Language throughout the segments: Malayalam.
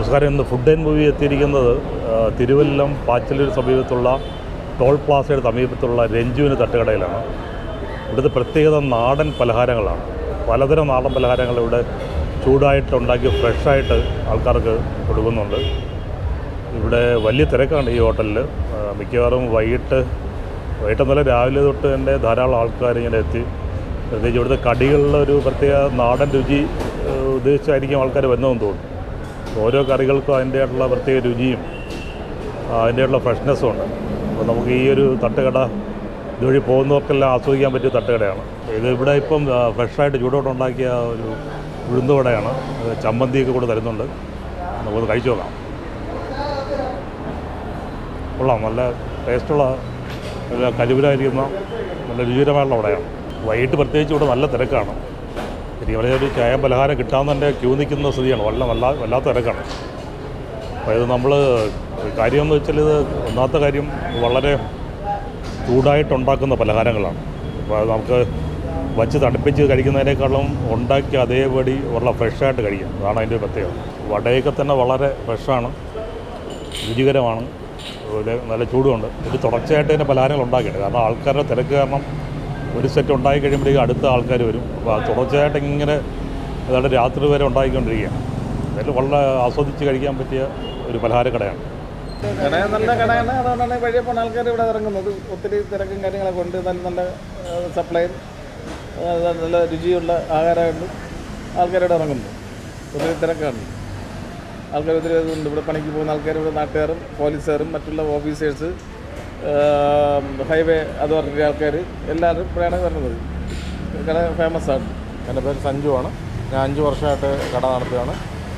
നമസ്കാരം. ഇന്ന് ഫുഡ് ആൻഡ് മൂവി എത്തിയിരിക്കുന്നത് തിരുവല്ലം പാച്ചലൂർ സമീപത്തുള്ള ടോൾ പ്ലാസയുടെ സമീപത്തുള്ള രഞ്ജുവിന് തട്ടുകടയിലാണ്. ഇവിടുത്തെ പ്രത്യേകത നാടൻ പലഹാരങ്ങളാണ്. പലതരം നാടൻ പലഹാരങ്ങൾ ഇവിടെ ചൂടായിട്ട് ഉണ്ടാക്കി ഫ്രഷായിട്ട് ആൾക്കാർക്ക് കൊടുക്കുന്നുണ്ട്. ഇവിടെ വലിയ തിരക്കാണ് ഈ ഹോട്ടലിൽ. മിക്കവാറും വൈകിട്ട് വൈകിട്ട് നല്ല രാവിലെ തൊട്ട് തന്നെ ധാരാളം ആൾക്കാർ ഇങ്ങനെ എത്തി. പ്രത്യേകിച്ച് ഇവിടുത്തെ കടികളിലൊരു പ്രത്യേക നാടൻ രുചി ഉദ്ദേശിച്ചായിരിക്കും ആൾക്കാർ വരുന്നതെന്ന് തോന്നുന്നു. ഓരോ കറികൾക്കും അതിന്റെതായിട്ടുള്ള പ്രത്യേക രുചിയും അതിന്റെതായിട്ടുള്ള ഫ്രഷ്നെസ്സും ഉണ്ട്. അപ്പോൾ നമുക്ക് ഈ ഒരു തട്ടുകട ഇതുവഴി പോകുന്നവർക്കെല്ലാം ആസ്വദിക്കാൻ പറ്റിയ തട്ടുകടയാണ്. ഇത് ഇവിടെ ഇപ്പം ഫ്രഷായിട്ട് ചൂടോടെ ഉണ്ടാക്കിയ ഒരു ഉഴുന്നുവടയാണ് വടയാണ്. ചമ്മന്തിയൊക്കെ കൂടെ തരുന്നുണ്ട്. നമുക്കത് കഴിച്ചു നോക്കാം. കൊള്ളാം. നല്ല ടേസ്റ്റുള്ള നല്ല കരുവിലായിരിക്കുന്ന നല്ല രുചികരമായുള്ള വടയാണ്. വൈകിട്ട് പ്രത്യേകിച്ച് ഇവിടെ നല്ല തിരക്കാണ്. വളരെ ഒരു ചായ പലഹാരം കിട്ടാൻ തന്നെ ക്യൂ നിൽക്കുന്ന സ്ഥിതിയാണ്. വല്ല വല്ലാ വല്ലാത്ത തിരക്കാണ്. അപ്പോൾ ഇത് നമ്മൾ കാര്യമെന്ന് വെച്ചാൽ ഇത് ഒന്നാമത്തെ കാര്യം വളരെ ചൂടായിട്ടുണ്ടാക്കുന്ന പലഹാരങ്ങളാണ്. അപ്പോൾ നമുക്ക് വച്ച് തണുപ്പിച്ച് കഴിക്കുന്നതിനേക്കാളും ഉണ്ടാക്കി അതേപടി ഉള്ള ഫ്രഷായിട്ട് കഴിക്കാം. അതാണ് അതിന്റെ പ്രത്യേകത. വടയൊക്കെ തന്നെ വളരെ ഫ്രഷാണ്. രുചികരമാണ്. നല്ല ചൂടുമുണ്ട് ഇത് തുടർച്ചയായിട്ട് തന്നെ പലഹാരങ്ങൾ ഉണ്ടാക്കിയിട്ടുണ്ട്. കാരണം ആൾക്കാരുടെ തിരക്ക് കാരണം ഒരു സെറ്റ് ഉണ്ടായി കഴിയുമ്പോഴേക്കും അടുത്ത ആൾക്കാർ വരും. അപ്പോൾ തുടർച്ചയായിട്ട് ഇങ്ങനെ അതായത് രാത്രി വരെ ഉണ്ടായിക്കൊണ്ടിരിക്കുകയാണ്. അതിൽ വളരെ ആസ്വദിച്ച് കഴിക്കാൻ പറ്റിയ ഒരു പലഹാരക്കടയാണ് കട നല്ല കടയാണ്. അതുകൊണ്ടാണ് വഴിയെ പോണ ആൾക്കാർ ഇവിടെ ഇറങ്ങുന്നത്. ഒത്തിരി തിരക്കും കാര്യങ്ങളൊക്കെ ഉണ്ട്. നല്ല നല്ല സപ്ലൈയും നല്ല രുചിയുള്ള ആഹാരമുണ്ട് ആൾക്കാരോട് ഇറങ്ങുന്നു. ഒത്തിരി തിരക്കാണ്. ആൾക്കാർ ഒത്തിരി ഇതുണ്ട്. ഇവിടെ പണിക്ക് പോകുന്ന ആൾക്കാർ ഇവിടെ നാട്ടുകാരും പോലീസുകാരും മറ്റുള്ള ഓഫീസേഴ്സ് ഹൈവേ അതോറിറ്റി ആൾക്കാർ എല്ലാവരും ഇവിടെയാണ് വരുന്നത്. കട ഫേമസ് ആണ്. എന്റെ പേര് സഞ്ജു ആണ്. ഞാൻ അഞ്ച് വർഷമായിട്ട് കട നടത്തുകയാണ്.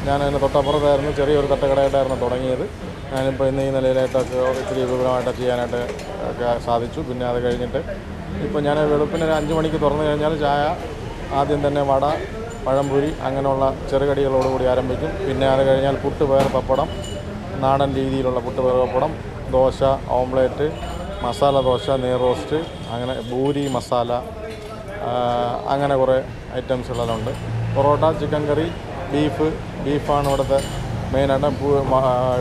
ഞാൻ അതിന് തൊട്ടപ്പുറത്തായിരുന്നു ചെറിയൊരു തട്ടുകടയായിട്ടായിരുന്നു തുടങ്ങിയത്. ഞാനിപ്പോൾ ഇന്ന് ഈ നിലയിലായിട്ടൊക്കെ ഇത്തിരി വിപുലമായിട്ട് ചെയ്യാനായിട്ട് സാധിച്ചു. പിന്നെ അത് കഴിഞ്ഞിട്ട് ഇപ്പോൾ ഞാൻ വെളുപ്പിന് ഒരു അഞ്ച് മണിക്ക് തുറന്നു കഴിഞ്ഞാൽ ചായ ആദ്യം തന്നെ വട പഴംപൊരി അങ്ങനെയുള്ള ചെറുകടികളോടുകൂടി ആരംഭിക്കും. പിന്നെ അത് കഴിഞ്ഞാൽ പുട്ട് പയർ പപ്പടം നാടൻ രീതിയിലുള്ള പുട്ട് പയർ പപ്പടം ദോശ ഓംലേറ്റ് മസാല ദോശ നെയ് റോസ്റ്റ് അങ്ങനെ ഭൂരി മസാല അങ്ങനെ കുറേ ഐറ്റംസുകളെല്ലാം ഉണ്ട് പൊറോട്ട ചിക്കൻ കറി ബീഫ് ബീഫാണ് ഇവിടുത്തെ മെയിനായിട്ട്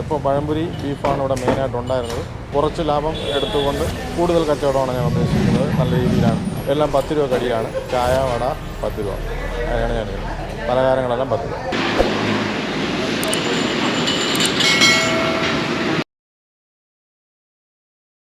ഇപ്പോൾ പഴംപൊരി ബീഫാണ് ഇവിടെ മെയിനായിട്ട് ഉണ്ടായിരുന്നത്. കുറച്ച് ലാഭം എടുത്തുകൊണ്ട് കൂടുതൽ കച്ചവടമാണ് ഞാൻ ഉദ്ദേശിക്കുന്നത്. നല്ല രീതിയിലാണ്. എല്ലാം പത്ത് രൂപ കടിയാണ് ചായ വട പത്ത് രൂപ. അങ്ങനെയാണ് ഞാൻ പലഹാരങ്ങളെല്ലാം പത്ത് രൂപ.